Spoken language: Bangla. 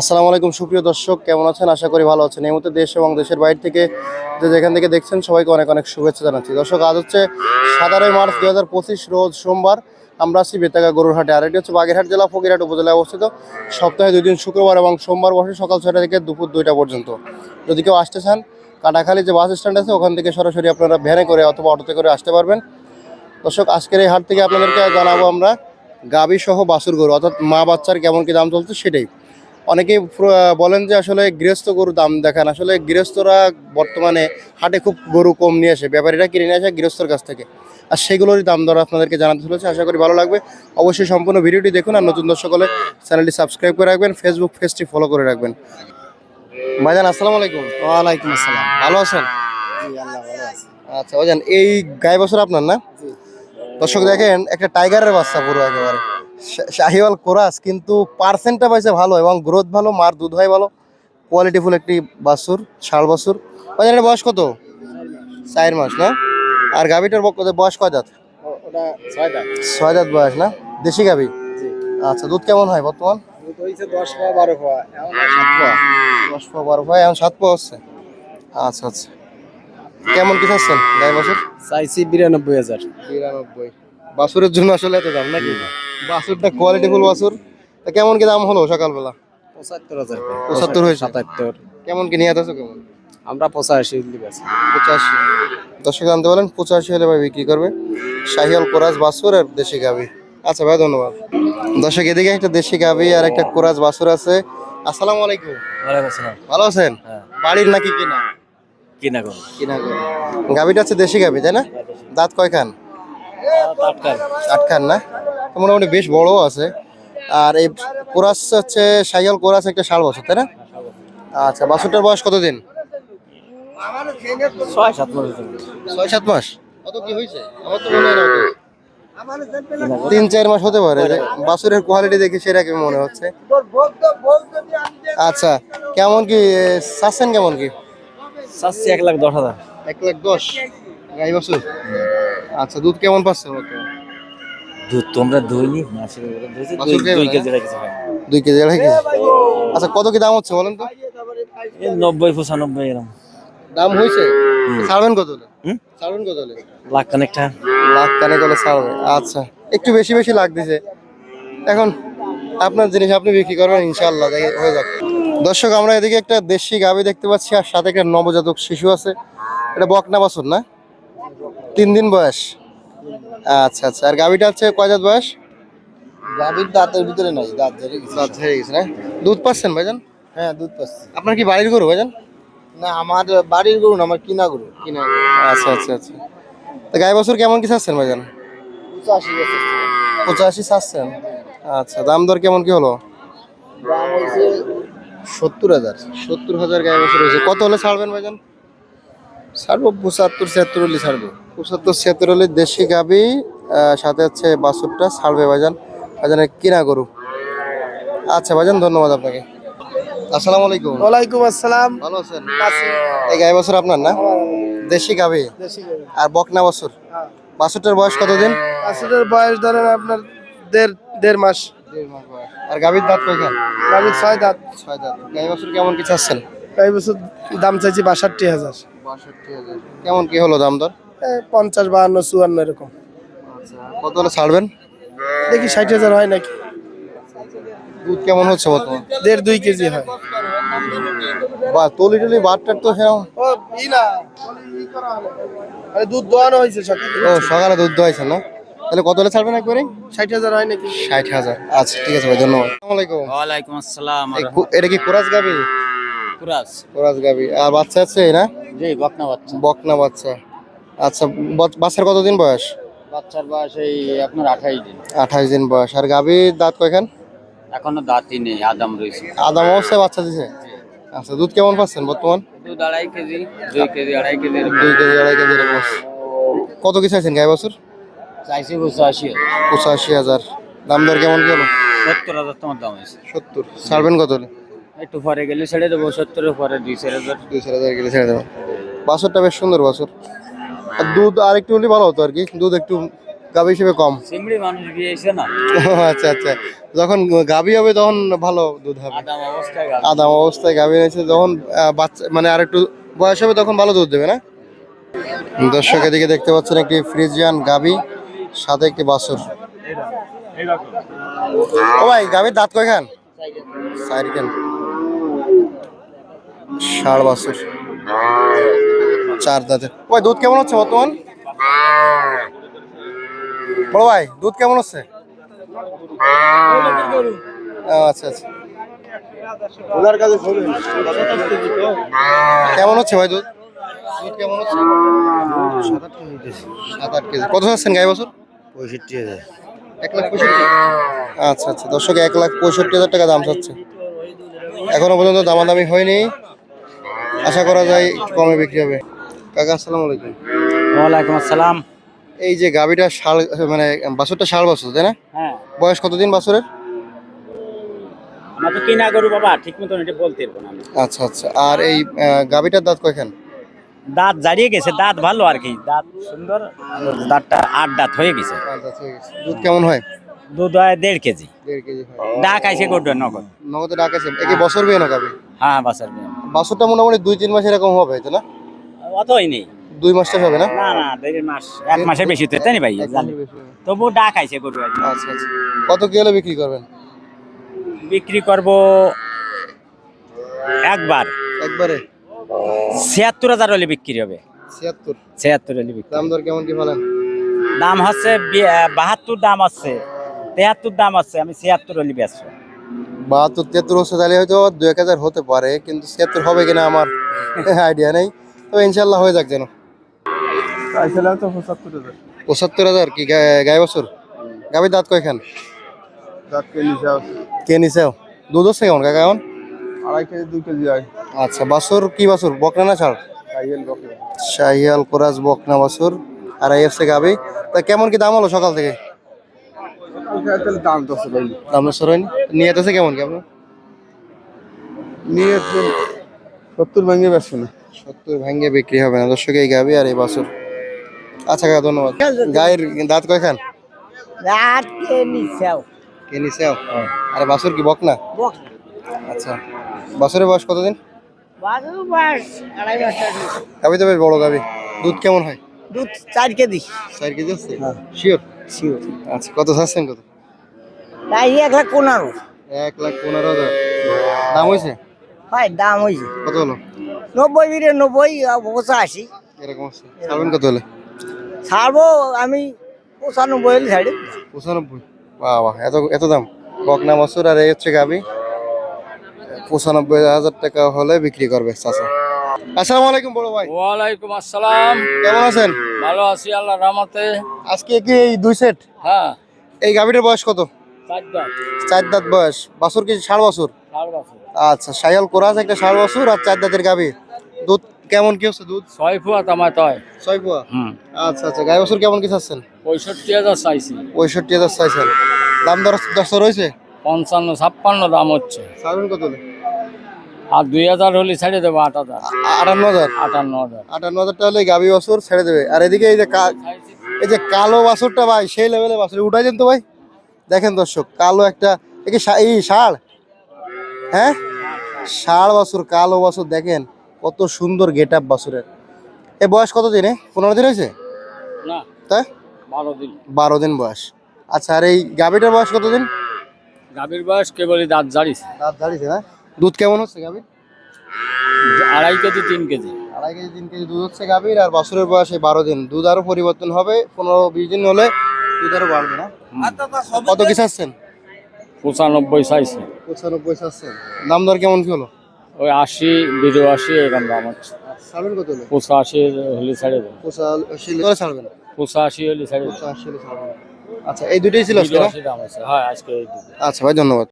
আসসালামু আলাইকুম, সুপ্রিয় দর্শক, কেমন আছেন? আশা করি ভালো আছেন। এই মুহূর্তে দেশ এবং দেশের বাইরে থেকে যে যেখান থেকে দেখছেন, সবাইকে অনেক অনেক শুভেচ্ছা জানাচ্ছি। দর্শক, আজ হচ্ছে সাতারোই মার্চ দু হাজার পঁচিশ রোজ সোমবার। আমরা আছি বেতাগা গরুরহাটে। আর এটি হচ্ছে বাগেরহাট জেলা, ফকিরহাট উপজেলায় অবস্থিত। সপ্তাহে দুই দিন শুক্রবার এবং সোমবার বসে সকাল ছয়টা থেকে দুপুর দুইটা পর্যন্ত। যদি কেউ আসতে চান, কাটাখালী যে বাস স্ট্যান্ড আছে, ওখান থেকে সরাসরি আপনারা ভ্যানে করে অথবা অটোতে করে আসতে পারবেন। দর্শক, আজকের এই হাট থেকে আপনাদেরকে জানাব আমরা গাবি সহ বাছুর গরু, অর্থাৎ মা বাচ্চার কেমন কি দাম চলছে সেটাই। অনেকেই বলেন যে আসলে গৃহস্থ গরুর দাম দেখান। আসলে গৃহস্থরা বর্তমানে হাটে খুব গরু কম নিয়ে আসে ব্যাপারীরা কিনে নিয়ে আসে গৃহস্থর কাছ থেকে। আর সেগুলোরই দাম দর আপনাদেরকে জানাতে চলেছে আশা করি ভালো লাগবে। অবশ্যই সম্পূর্ণ ভিডিওটি দেখুন আর নতুন দর্শক হলে চ্যানেলটি সাবস্ক্রাইব করে রাখবেন ফেসবুক পেজটি ফলো করে রাখবেন। ভাইজান আসসালামু আলাইকুম। ওয়ালাইকুম আসসালাম। ভালো আছেন? জি আল্লাহ ভালো আছে। আচ্ছা ভাইজান এই গায়ে বছর আপনার না? দর্শক দেখেন একটা টাইগারের বাচ্চা পুরো একেবারে। শাহিওয়াল কোরাস কিন্তু পার্সেন্টটা পাইছে ভালো এবং গ্রোথ ভালো মার দুধ হয় ভালো কোয়ালিটিফুল একটি বাসুর ষাট ভাইজান এটা বয়স কত? চার মাস না? আর গাভিটার বয়স কয় দাঁত? ছয় দাঁত। বয়স না? দেশি গাভি? আচ্ছা দুধ কেমন হয় বর্তমান? দশ বারো পা বারো পায় এখন সাত পা হচ্ছে? আচ্ছা আচ্ছা। কেমন কি চাচ্ছেন গাই বাছুর? চাইছি বিরানব্বই হাজার। বিরানব্বই। বাছুরের জন্য আসলে এত দাম নাকি? বাছুরটা কোয়ালিটিফুল বাছুর তা কেমন কি দাম হলো সকালবেলা? পঁচাত্তর হাজার। পঁচাত্তর হয়েছে? সাতাত্তর। কেমন কি নিয়ে আছে কেমন? আমরা পঁচাশি আছি পঁচাশি। দর্শক জানতে বলেন পঁচাশি হলে ভাই বিক্রি করবে। শাহিয়াল কোরাজ বাছুর আর দেশি গাভি। আচ্ছা ভাই ধন্যবাদ। দর্শক এদিকে একটা দেশি গাভি আর একটা কোরাজ বাছুর আছে। আসসালামু আলাইকুম। আসসালাম। ভালো আছেন? হ্যাঁ। বাড়ির নাকি কিনা? কিনা করুন কিনা করে গাভিটা হচ্ছে দেশি গাভি তাই না? দাঁত কয়খান? টাটকার আটখান। না? তো মোটামুটি বেশ বড় আছে। আর এই কোরাস হচ্ছে সাইকেল কোরাস একটা ষাট বছর তাই না? আচ্ছা বাছুরটার বয়স কতদিন? ছয় সাত মাস ছয় সাত মাস? কত কি হয়েছে? আমার তো মনে হয় তিন চার মাস হতে পারে। যে বাছুরের কোয়ালিটি দেখে সেরকম মনে হচ্ছে? আচ্ছা কেমন কি চাচ্ছেন কেমন কি? চাচ্ছি এক লাখ দশ হাজার। এক লাখ দশ। গাই বাছুর? আচ্ছা দুধ কেমন পাচ্ছে? দুধ তোমরা মাসের দুই- কেজি দুই না? কেজি রেখেছি দুই কেজি আড়াই আচ্ছা কত কি দাম হচ্ছে বলেন তো? নব্বই পঁচানব্বই এরকম দাম হয়েছে? ছাড়বেন কত হুম? ছাড়বেন কত লাখ খানেকটা। লাখ কানে গেলে ছাড়বে। আচ্ছা একটু বেশি বেশি লাগ দিছে। এখন আপনার জিনিস আপনি বিক্রি করবেন ইনশাল্লাহ হয়ে যাবে। দর্শক আমরা এদিকে একটা দেশি গাভি দেখতে পাচ্ছি আর সাথে একটা নবজাতক শিশু আছে। এটা বকনা বাছুর না? তিন দিন বয়স। আচ্ছা আচ্ছা। আর গাভিটা হচ্ছে কয় জাত বয়স? গাভীর দাঁতের ভিতরে নাই দাঁত ধরে গেছে। দাঁত হয়ে গেছে না? দুধ পাচ্ছেন ভাইজান? হ্যাঁ দুধ পাচ্ছি। আপনার কি বাড়ির গরু ভাইজান? না আমার বাড়ির গরু না আমার কিনা গরু। কিনা আচ্ছা আচ্ছা আচ্ছা। তা গাই বছর কেমন কি চাচ্ছেন ভাইজান? পঁচাশি পঁচাশি চাচ্ছেন? আচ্ছা দাম দর কেমন কি হলো? দাম হয়েছে সত্তর হাজার। সত্তর হাজার গায়ে বছর হয়েছে। কত হলে ছাড়বেন ভাইজান? ছাড়বো পঁচাত্তর ছিয়াত্তর হলে ছাড়বো। পঁচাত্তর ছিয়াত্তর হলে দেশি গাবি সাথে হচ্ছে বাছুরটা ছাড়বে ভাইজান। ভাইজানের কিনা গরু। আচ্ছা ভাইজান ধন্যবাদ আপনাকে। আসসালামু আলাইকুম। ওয়ালাইকুম আসসালাম। ভালো আছেন? এই গায়ে বছর আপনার না? দেশি গাবি। আর বকনা বছর বাছুরটার বয়স কতদিন? আসলের বয়স ধরেন আপনার দেড় দেড় মাস। আর গাভীর দাঁত কয়খান? গাভীর ছয় দাঁত। ছয় দাঁত। গাই বছর কেমন কি চাচ্ছেন? এই বছর দাম চাইছি বাষট্টি হাজার। বাষট্টি হাজার। কেমন কি হলো দাম দর? পঞ্চাশ বাহান্ন চুয়ান্ন এরকম। কত হলে ছাড়বেন? দেখি ষাট হাজার হয় নাকি। দুধ কেমন হচ্ছে বর্তমান? দেড় দুই কেজি হয়। বা তলি টলি বাটটার তো সেরকম। ও ই না। আরে দুধ দোয়ানো হয়েছে সকালে। ও সকালে দুধ দোয়াইছেন না? তাহলে কত হলে ছাড়বেন একবারে ষাট হাজার হয় নাকি। ষাট হাজার। আচ্ছা ঠিক আছে ভাই ধন্যবাদ। আসসালামু আলাইকুম। ওয়ালাইকুম আসসালাম এটা কি কোরাস গাবি কুরাস। কোরাস গাবি আর বাচ্চা আছে না? জি বকনা বাচ্চা। বকনা বাচ্চা। আচ্ছা বচ- বাচ্চার কতদিন বয়স? বাচ্চার বয়স এই আপনার আঠাইশ দিন। আঠাশ দিন বয়স। আর গাবির দাঁত কয়খান? এখনও দাঁতই নেই আদাম রয়েছে। আদাম অবস্থায় বাচ্চা দিছে? আচ্ছা দুধ কেমন পাচ্ছেন বর্তমান? দুধ আড়াই কেজি দুই কেজি আড়াই কেজি দুই কেজি আড়াই কেজি কত কি চাইছেন গাই বছর? চাইছি আসি পঁচাশি হাজার। দাম দর কেমন কি হলো? সত্তর হাজার তোমার দাম হয়েছে। সত্তর। ছাড়বেন কত হলে? একটু পরে গেলে ছেড়ে দেবো সত্তরের পরে দুই চার হাজার। দুই চার হাজার গেলে ছেড়ে দেবেন বাছরটা বেশ সুন্দর বাছর। আর দুধ আর একটু হলে ভালো হতো আর কি। দুধ একটু গাভী হিসেবে কম। চিংড়ি মানুষ বিয়েছে না? ও, আচ্ছা আচ্ছা। যখন গাভী হবে তখন ভালো দুধ হবে। আদাম অবস্থায় আদাম অবস্থায় গাভী এনেছে যখন বাচ্চা মানে আর একটু বয়স হবে তখন ভালো দুধ দেবে না? দর্শক এদিকে দেখতে পাচ্ছেন একটি ফ্রিজিয়ান গাভী সাথে একটি বাছুর। ও ভাই গাভীর দাঁত কয়খান? চারখান ষাড় বাছুর। চার দাঁতের ভাই দুধ কেমন হচ্ছে বর্তমান? বড় ভাই দুধ কেমন হচ্ছে? আচ্ছা আচ্ছা। ওনার কাছে শোনেন। কেমন হচ্ছে ভাই দুধ? দুধ কেমন হচ্ছে? সাত আট কেজি। কত যাচ্ছেন গাই বছর? পঁয়ষট্টি হাজার। এক লাখ পঁয়ষট্টি? আচ্ছা আচ্ছা। দর্শক এক লাখ পঁয়ষট্টি হাজার টাকা দাম চাচ্ছে। এখনও পর্যন্ত দামাদামি হয়নি। আশা করা যায় একটু কমে বিক্রি হবে। কাকা আসসালামু আলাইকুম। ওয়ালাইকুম আসসালাম। এই যে গাভিটা শাল মানে বাছুরটা শাল বাছুর তাই না? হ্যাঁ। বয়স কতদিন বাছুরের? আমরা তো কিনা গরু বাবা ঠিক মতন এটা বলতে পারব না আমি। আচ্ছা আচ্ছা। আর এই আহ, গাভিটার দাঁত কয়খান? দাঁত জারিয়ে গেছে দাঁত ভালো আর কি। দাঁত সুন্দর দাঁতটা আট দাঁত হয়ে গেছে। দুধ কেমন হয়? দুধ হয় দেড় কেজি। দেড় কেজি হয়। ডাক গরু নগদ। নগদে ডাকেছে একই বছর বিয়ে না গাভি? হ্যাঁ বাসার বাছুরটা মোটামুটি দুই তিন মাস এরকম হবে তাই না? অতই নেই দুই মাসটা হবে না? না না দেড় মাস এক মাসের বেশি তো তাই ভাই? তবু ডাক আইসে গরু আচ্ছা আচ্ছা। কত কি হলে বিক্রি করবেন? বিক্রি করব একবার। একবারে? ছিয়াত্তর হাজার হলে বিক্রি হবে। ছিয়াত্তর। ছিয়াত্তর হলে বিক্রি। দাম দর কেমন কি বলেন? দাম হচ্ছে বাহাত্তর দাম আছে তেহাত্তর দাম আছে আমি ছিয়াত্তর হলে বেচবো। বাহাত্তর তিয়াত্তর হচ্ছে তাহলে হয়তো দু এক হাজার হতে পারে কিন্তু ছিয়াত্তর হবে কিনা আমার আইডিয়া নেই। তো ইনশাল্লাহ হয়ে যাক যেন। তো পঁচাত্তর হাজার। কি গায়ে বছর? গাভীর দাঁত কয়খান? কে নিছেও দুধ হচ্ছে কেমন? কাকা এখন? আড়াই কেজি দুই কেজি হয় আচ্ছা বাছুর কি বাছুর? বকনা না ছাড় শাহিয়াল কোরাজ বকনা বাছুর আর হচ্ছে গাভী তা কেমন কি দাম হলো সকাল থেকে? দাম রইল দাম নিয়ে আছে কেমন কি আপনার? নিয়ে সত্তর ভেঙে বেশি না। সত্তর ভেঙে বিক্রি হবে না। দর্শক এই গাবি আর এই বাছুর। আচ্ছা কাকা ধন্যবাদ। গায়ের দাঁত কয়খান? রাত কে নিচাও কে নিছেও? আরে বাছুর কি বক না বক। আচ্ছা। বাছুরের বয়স কতদিন? বাজু বাস আড়াই মাস গাবি তো বেশ বড় গাবি দুধ কেমন হয়? দুধ চার কেজি। চার কেজি আছে? শিওর শিওর আচ্ছা কত চাচ্ছেন কত? তাই এক লাখ পনেরো। এক লাখ পনেরো হাজার। দাম হয়েছে? হয় দাম হয়েছে। কত হলো? নব্বই বিরে নব্বই পঁচাশি এরকম ছাড়বেন কত হলে? ছাড়বো আমি পঁচানব্বই হলে ছাড়ি। পঁচানব্বই? বাহ বাহ এত এত দাম। বকনা বাছুর আর এই হচ্ছে গাবি। পঁচানব্বই হাজার টাকা হলে বিক্রি করবে চাচা। আসসালামু আলাইকুম বড় ভাই। ওয়ালাইকুম আসসালাম। কেমন আছেন? ভালো আছি আল্লাহ রহমতে। আজকে কি এই দুই সেট? হ্যাঁ। এই গাভীটার বয়স কত? চারটা চার দাঁত বয়স। বাছুর কি ষাট বছর? ষাট বছর। আচ্ছা সায়াল কোরাস একটা ষাট বছর আর চার দাঁতের গাভী। দুধ কেমন কি হচ্ছে দুধ? ছয় ফুয়া তামায় তয়। ছয় ফুয়া? হুম। আচ্ছা আচ্ছা গাই বছর কেমন কি চাচ্ছেন? পঁয়ষট্টি হাজার চাইছি। পঁয়ষট্টি হাজার চাইছেন। দাম দর দশ রয়েছে পঞ্চান্ন ছাপ্পান্ন দাম হচ্ছে। ছাড়বেন কত? আর দুই হাজার হলে ছেড়ে দেবো আট হাজার। আটান্ন হাজার? আটান্ন হাজার। আটান্ন হাজার টাকা হলে গাভী বাছুর ছেড়ে দেবে। আর এদিকে এই যে এই যে কালো বাছুরটা ভাই সেই লেভেলে বাছুর। উঠাই দেন তো ভাই? দেখেন দর্শক কালো একটা এই ষাড় হ্যাঁ? ষাড় বাছুর কালো বাছুর দেখেন কত সুন্দর গেট আপ বাছুরের এ বয়স কত দিনে? পনেরো দিন হয়েছে? না। তাই? বারো দিন। বারো দিন বয়স। আচ্ছা আর এই গাভীটার বয়স কত দিন? গাভীর বয়স কেবলই দাঁত জারিছে দাঁত দাঁড়িয়েছে না? দুধ কেমন হচ্ছে গাভীর? আড়াই কেজি তিন কেজি। আড়াই কেজি তিন কেজি দুধ হচ্ছে গাভীর আর বাছুরের বয়স এই বারো দিন। দুধ আরও পরিবর্তন হবে পনেরো বিশ দিন হলে দুধ আরও বাড়বে না? কত কি চাচ্ছেন? পঁচানব্বই চাইছে। পঁচানব্বই চাচ্ছেন দাম দর কেমন কি হলো? ওই আশি বিরাশি এরকম দাম হচ্ছে ছাড়বেন কত হলে? পঁচাশি হলে ছেড়ে দেবেন পঁচাশি করে ছাড়বেন। পঁচাশি হলে ছেড়ে পঁচাশি হলে ছাড়বেন। আচ্ছা এই দুটোই ছিল আজকে দাম আছে। হ্যাঁ আজকে এই দুটো। আচ্ছা ভাই ধন্যবাদ।